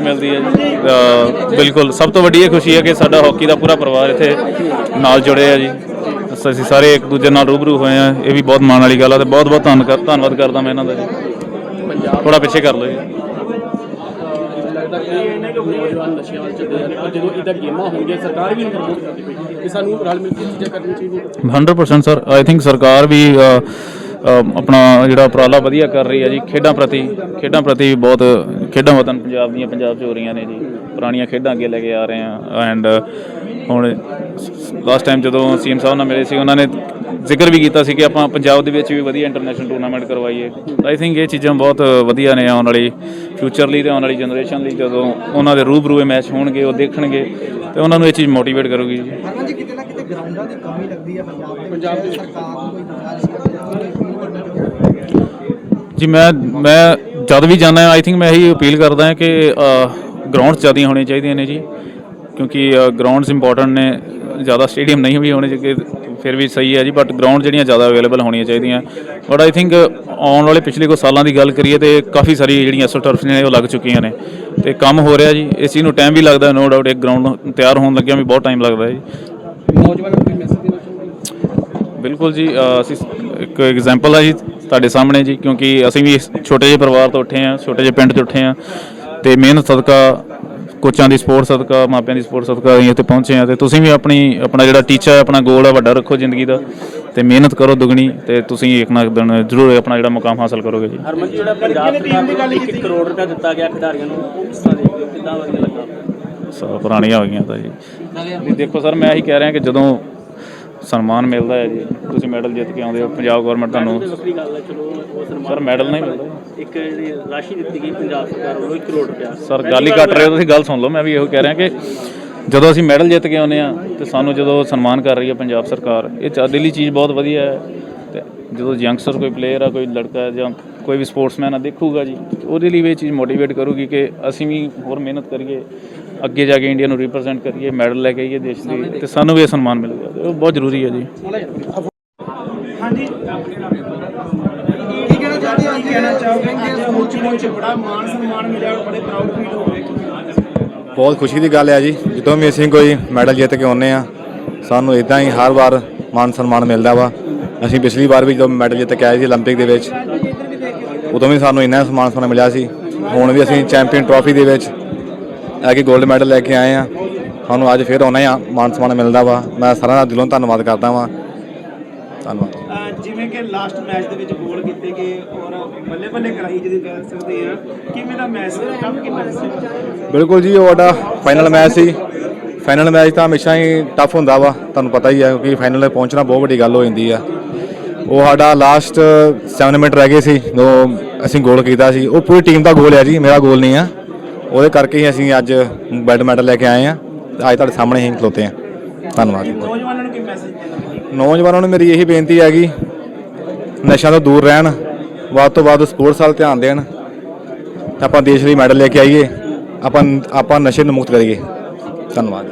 ਖੁਸ਼ੀ ਮਿਲਦੀ ਹੈ। ਜੀ ਬਿਲਕੁਲ ਸਭ ਤੋਂ ਵੱਡੀ ਇਹ ਖੁਸ਼ੀ ਹੈ ਕਿ ਸਾਡਾ ਹਾਕੀ ਦਾ ਪੂਰਾ ਪਰਿਵਾਰ ਇੱਥੇ ਨਾਲ ਜੁੜਿਆ ਜੀ। ਅਸ- ਸਾਰੇ ਇੱਕ ਦੂਜੇ ਨਾਲ ਰੂਬਰੂ ਹੋਏ ਆ। ਇਹ ਵੀ ਬਹੁਤ ਮਾਣ ਵਾਲੀ ਗੱਲ ਆ ਤੇ ਬਹੁਤ ਬਹੁਤ ਧੰਨਵਾਦ ਧੰਨਵਾਦ ਕਰਦਾ ਮੈਂ ਇਹਨਾਂ ਦਾ ਜੀ। ਥੋੜਾ ਪਿੱਛੇ ਕਰ ਲਓ ਜੀ। ਲੱਗਦਾ ਕਿ ਇਹਨਾਂ ਦੇ ਨੌਜਵਾਨ ਨਸ਼ਿਆਂ ਵੱਲ ਚੱਲਦੇ ਜਦੋਂ ਇਦਾਂ ਗੇਮਾਂ ਹੋਣਗੀਆਂ ਸਰਕਾਰ ਵੀ ਪ੍ਰਮੋਟ ਕਰਦੀ ਪਈ ਕਿ ਸਾਨੂੰ ਰਲ ਮਿਲ ਕੇ ਚੀਜ਼ਾਂ ਕਰਨੀਆਂ ਚਾਹੀਦੀਆਂ। 100% ਸਰ ਆਈ ਥਿੰਕ ਸਰਕਾਰ ਵੀ ਆਪਣਾ ਜਿਹੜਾ ਉਪਰਾਲਾ ਵਧੀਆ ਕਰ ਰਹੀ ਹੈ ਜੀ, ਖੇਡਾਂ ਪ੍ਰਤੀ ਖੇਡਾਂ ਪ੍ਰਤੀ ਵੀ ਬਹੁਤ, ਖੇਡਾਂ ਵਤਨ ਪੰਜਾਬ ਦੀਆਂ ਪੰਜਾਬ 'ਚ ਹੋ ਰਹੀਆਂ ਨੇ ਜੀ। ਪੁਰਾਣੀਆਂ ਖੇਡਾਂ ਅੱਗੇ ਲੈ ਕੇ ਆ ਰਹੇ ਆ ਐਂਡ ਹੁਣ ਲਾਸਟ ਟਾਈਮ ਜਦੋਂ ਸੀਐਮ ਸਾਹਿਬ ਨਾਲ ਮਿਲੇ ਸੀ ਉਹਨਾਂ ਨੇ ਜ਼ਿਕਰ ਵੀ ਕੀਤਾ ਸੀ ਕਿ ਆਪਾਂ ਪੰਜਾਬ ਦੇ ਵਿੱਚ ਵੀ ਵਧੀਆ ਇੰਟਰਨੈਸ਼ਨਲ ਟੂਰਨਾਮੈਂਟ ਕਰਵਾਈਏ। ਆਈ ਥਿੰਕ ਇਹ ਚੀਜ਼ਾਂ ਬਹੁਤ ਵਧੀਆ ਨੇ ਆਉਣ ਵਾਲੀ ਫਿਊਚਰ ਲਈ ਤੇ ਆਉਣ ਵਾਲੀ ਜਨਰੇਸ਼ਨ ਲਈ। ਜਦੋਂ ਉਹਨਾਂ ਦੇ ਰੂਬਰੂ ਇਹ ਮੈਚ ਹੋਣਗੇ ਉਹ ਦੇਖਣਗੇ ਤੇ ਉਹਨਾਂ ਨੂੰ ਇਹ ਚੀਜ਼ ਮੋਟੀਵੇਟ ਕਰੂਗੀ ਜੀ। ਹਰਮਨ ਜੀ ਕਿਤੇ ਨਾ ਕਿਤੇ ਗਰਾਊਂਡਾਂ ਦੀ ਕਮੀ ਲੱਗਦੀ ਹੈ ਪੰਜਾਬ ਦੇ ਪੰਜਾਬ ਦੇ ਸਰਕਾਰ ਨੂੰ ਕੋਈ ਗੁਜ਼ਾਰਿਸ਼ ਕਰਦੀ ਜੀ ਮੈਂ ਮੈਂ ਜਦ ਵੀ ਜਾਂਦਾ ਆਈ ਥਿੰਕ ਮੈਂ ਇਹੀ ਅਪੀਲ ਕਰਦਾ ਹਾਂ ਕਿ ਗਰਾਊਂਡਸ ਜ਼ਿਆਦਾ ਹੋਣੀਆਂ ਚਾਹੀਦੀਆਂ ਨੇ ਜੀ ਕਿਉਂਕਿ ਗਰਾਊਂਡਸ ਇੰਪੋਰਟੈਂਟ ਨੇ ਜ਼ਿਆਦਾ ਸਟੇਡੀਅਮ ਨਹੀਂ ਵੀ ਹੋਣੇ ਚਾਹੀਦੇ ਫਿਰ ਵੀ ਸਹੀ ਹੈ ਜੀ ਬਟ ਗਰਾਊਂਡ ਜਿਹੜੀਆਂ ਜ਼ਿਆਦਾ ਅਵੇਲੇਬਲ ਹੋਣੀਆਂ ਚਾਹੀਦੀਆਂ। ਬਟ ਆਈ ਥਿੰਕ ਆਉਣ ਵਾਲੇ ਪਿਛਲੇ ਕੁਝ ਸਾਲਾਂ ਦੀ ਗੱਲ ਕਰੀਏ ਤੇ ਕਾਫੀ ਸਾਰੀ ਜਿਹੜੀਆਂ ਐਸੋ ਟਰਫ ਨੇ ਉਹ ਲੱਗ ਚੁੱਕੀਆਂ ਨੇ। ਤੇ ਕੰਮ ਹੋ ਰਿਹਾ ਜੀ ਇਸ ਚੀਜ਼ ਨੂੰ ਟਾਈਮ ਵੀ ਲੱਗਦਾ ਨੋ ਡਾਊਟ ਇੱਕ ਗਰਾਊਂਡ ਤਿਆਰ ਹੋਣ ਲੱਗਿਆ ਵੀ ਬਹੁਤ ਟਾਈਮ ਲੱਗਦਾ ਹੈ ਜੀ। ਨੌਜਵਾਨਾਂ ਨੂੰ ਕੋਈ ਮੈਸੇਜ ਦੇਣਾ ਚਾਹੁੰਦੇ ਬਿਲਕੁਲ ਜੀ ਅਸੀਂ ਇੱਕ ਐਗਜ਼ਾਮਪਲ ਆ ਜੀ ਤੁਹਾਡੇ ਸਾਹਮਣੇ ਜੀ ਕਿਉਂਕਿ ਅਸੀਂ ਵੀ ਛੋਟੇ ਜਿਹੇ ਪਰਿਵਾਰ ਤੋਂ ਉੱਠੇ ਆ ਛੋਟੇ ਜਿਹੇ ਪਿੰਡ ਤੋਂ ਉੱਠੇ ਆ ਤੇ ਮਿਹਨਤ ਸਦਕਾ ਕੋਚਾਂ ਦੀ ਸਪੋਰਟ ਸਦਕਾ ਮਾਪਿਆਂ ਦੀ ਸਪੋਰਟ ਸਦਕਾ ਅਸੀਂ ਇੱਥੇ ਪਹੁੰਚੇ ਆ ਤੇ ਤੁਸੀਂ ਵੀ ਆਪਣੀ ਆਪਣਾ ਜਿਹੜਾ ਟੀਚਾ ਹੈ ਆਪਣਾ ਗੋਲ ਹੈ ਵੱਡਾ ਰੱਖੋ ਜ਼ਿੰਦਗੀ ਦਾ ਤੇ ਮਿਹਨਤ ਕਰੋ ਦੁਗਣੀ ਤੇ ਤੁਸੀਂ ਇੱਕ ਨਾ ਇੱਕ ਦਿਨ ਜ਼ਰੂਰ ਆਪਣਾ ਜਿਹੜਾ ਮੁਕਾਮ ਹਾਸਲ ਕਰੋਗੇ ਜੀ। ਹਰਮਨ ਜੀ ਜਿਹੜਾ ਪੰਜਾਬ ਸਰਕਾਰ ਨੂੰ 1 ਕਰੋੜ ਰੁਪਏ ਦਿੱਤਾ ਗਿਆ ਖਿਡਾਰੀਆਂ ਨੂੰ ਉਹ ਕਿਸ ਤਰ੍ਹਾਂ ਦੇਖਦੇ ਹੋ? ਕਿੱਦਾਂ ਵਧੀਆ ਲੱਗਾ? ਸੋ ਪੁਰਾਣੀਆਂ ਹੋ ਗਈਆਂ ਤਾਂ ਜੀ। ਦੇਖੋ ਸਰ ਮੈਂ ਇਹੀ ਕਹਿ ਰਿਹਾ ਕਿ ਜਦੋਂ ਸਨਮਾਨ ਮਿਲਦਾ ਹੈ ਜੀ। ਤੁਸੀਂ ਮੈਡਲ ਜਿੱਤ ਕੇ ਆਉਂਦੇ ਹੋ। ਪੰਜਾਬ ਗਵਰਨਮੈਂਟ ਤੁਹਾਨੂੰ ਵੱਖਰੀ ਗੱਲ ਹੈ ਚਲੋ ਉਹ ਸਨਮਾਨ ਸਰ ਮੈਡਲ ਨਹੀਂ ਮਿਲਦਾ। ਇੱਕ ਜਿਹੜੀ ਰਾਸ਼ੀ ਦਿੱਤੀ ਗਈ ਪੰਜਾਬ ਸਰਕਾਰ ਵੱਲੋਂ 1 ਕਰੋੜ ਰੁਪਏ ਸਰ ਗੱਲ ਹੀ ਕੱਟ ਰਹੇ ਹੋ ਤੁਸੀਂ ਗੱਲ ਸੁਣ ਲਓ ਮੈਂ ਵੀ ਇਹੋ ਕਹਿ ਰਿਹਾ ਕਿ ਜਦੋਂ ਅਸੀਂ ਮੈਡਲ ਜਿੱਤ ਕੇ ਆਉਂਦੇ ਆ ਤੇ ਸਾਨੂੰ ਜਦੋਂ ਸਨਮਾਨ ਕਰ ਰਹੀ ਹੈ ਪੰਜਾਬ ਸਰਕਾਰ ਇਹ ਲਈ ਚੀਜ਼ ਬਹੁਤ ਵਧੀਆ ਹੈ। ਤੇ ਜਦੋਂ ਯੰਗਸਟਰ ਕੋਈ ਪਲੇਅਰ ਆ ਕੋਈ ਲੜਕਾ ਜਾਂ ਕੋਈ ਵੀ ਸਪੋਰਟਸਮੈਨ ਆ ਦੇਖੂਗਾ ਜੀ ਤੇ ਉਹਦੇ ਲਈ ਵੀ ਇਹ ਚੀਜ਼ ਮੋਟੀਵੇਟ ਕਰੂਗੀ ਕਿ ਅਸੀਂ ਵੀ ਹੋਰ ਮਿਹਨਤ ਕਰੀਏ ਅੱਗੇ ਜਾ ਕੇ ਇੰਡੀਆ ਨੂੰ ਰਿਪਰੈਜ਼ੈਂਟ ਕਰੀਏ ਮੈਡਲ ਲੈ ਕੇ ਆਈਏ ਦੇਸ਼ ਲਈ ਤੇ ਸਾਨੂੰ ਵੀ ਇਹ ਸਨਮਾਨ ਮਿਲੂਗਾ ਤੇ ਉਹ ਬਹੁਤ ਜ਼ਰੂਰੀ ਹੈ ਜੀ ਹਾਂਜੀ ਕੀ ਕਹਿਣਾ ਚਾਹੁੰਦੇ ਹੋ ਕੀ ਕਹਿਣਾ ਚਾਹੋਗੇ ਅੱਜ ਹੋਚੀ ਵਿੱਚ ਬੜਾ ਮਾਣ ਸਨਮਾਨ ਮਿਲਿਆ ਬੜੇ ਪ੍ਰਾਊਡ ਫੀਲ ਹੋ ਰਹੇ ਬਹੁਤ ਖੁਸ਼ੀ ਦੀ ਗੱਲ ਹੈ ਜੀ ਜਦੋਂ ਵੀ ਅਸੀਂ ਕੋਈ ਮੈਡਲ ਜਿੱਤ ਕੇ ਆਉਂਦੇ ਆ ਸਾਨੂੰ ਇਦਾਂ ਹੀ ਹਰ ਵਾਰ ਮਾਨ ਸਨਮਾਨ ਮਿਲਦਾ ਵਾ ਅਸੀਂ ਪਿਛਲੀ ਵਾਰ ਵੀ ਜਦੋਂ ਮੈਡਲ ਜਿੱਤ ਕੇ ਆਏ ਸੀ 올림픽 ਦੇ ਵਿੱਚ ਉਦੋਂ ਵੀ ਸਾਨੂੰ ਇੰਨਾ ਸਨਮਾਨ ਸਨਮਾਨ ਮਿਲਿਆ ਸੀ। ਹੁਣ ਵੀ ਅਸੀਂ ਚੈਂਪੀਅਨ ਟਰਾਫੀ ਦੇ ਵਿੱਚ ਆ ਕੇ 골ਡ ਮੈਡਲ ਲੈ ਕੇ ਆਏ ਆ ਸਾਨੂੰ ਅੱਜ ਫਿਰ ਆਉਣਾ ਆ ਮਾਨ ਸਨਮਾਨ ਮਿਲਦਾ ਵਾ। ਮੈਂ ਸਾਰਿਆਂ ਦਾ ਦਿਲੋਂ ਧੰਨਵਾਦ ਕਰਦਾ ਵਾਂ। ਧੰਨਵਾਦ। ਜਿਵੇਂ ਕਿ ਲਾਸਟ ਮੈਚ ਦੇ ਵਿੱਚ ਗੋਲ ਕੀਤੇ ਗਏ ਔਰ ਬੱਲੇ ਬੱਲੇ ਕਰਾਈ ਜਿਹਦੀ ਕਹਿ ਸਕਦੇ ਆ ਕਿਵੇਂ ਦਾ ਮੈਚ ਸੀ? ਟਫ ਕਿੰਨਾ ਸੀ? ਬਿਲਕੁਲ ਜੀ ਉਹ ਸਾਡਾ ਫਾਈਨਲ ਮੈਚ ਸੀ। ਫਾਈਨਲ ਮੈਚ ਤਾਂ ਹਮੇਸ਼ਾ ਹੀ ਟਫ ਹੁੰਦਾ ਵਾ। ਤੁਹਾਨੂੰ ਪਤਾ ਹੀ ਹੈ ਕਿਉਂਕਿ ਫਾਈਨਲ 'ਤੇ ਪਹੁੰਚਣਾ ਬਹੁਤ ਵੱਡੀ ਗੱਲ ਹੋ ਜਾਂਦੀ ਆ। ਉਹ ਸਾਡਾ ਲਾਸਟ 7 ਮਿੰਟ ਰਹਿ ਗਏ ਸੀ ਜਦੋਂ ਅਸੀਂ ਗੋਲ ਕੀਤਾ ਸੀ। ਉਹ ਪੂਰੀ ਟੀਮ ਦਾ ਗੋਲ ਹੈ ਜੀ ਮੇਰਾ ਗੋਲ ਨਹੀਂ ਆ। ਉਹਦੇ ਕਰਕੇ ਹੀ ਅਸੀਂ ਅੱਜ ਬੈਡ ਮੈਡਲ ਲੈ ਕੇ ਆਏ ਆ। ਅੱਜ ਤੁਹਾਡੇ ਸਾਹਮਣੇ ਹੀ ਖਲੋਤੇ ਆ। ਧੰਨਵਾਦ ਜੀ। ਨੌਜਵਾਨਾਂ ਨੂੰ ਕੀ ਮੈਸੇਜ ਦੇਣਾ ਨੌਜਵਾਨਾਂ ਨੂੰ ਮੇਰੀ ਇਹੀ ਬੇਨਤੀ ਹੈਗੀ ਨਸ਼ਿਆਂ ਤੋਂ ਦੂਰ ਰਹਿਣ ਵੱਧ ਤੋਂ ਵੱਧ ਸਪੋਰਟਸ ਵੱਲ ਧਿਆਨ ਦੇਣ। ਆਪਾਂ ਦੇਸ਼ ਲਈ ਮੈਡਲ ਲੈ ਕੇ ਆਈਏ। ਆਪਾਂ ਆਪਾਂ ਨਸ਼ੇ ਨੂੰ ਮੁਕਤ ਕਰੀਏ। ਧੰਨਵਾਦ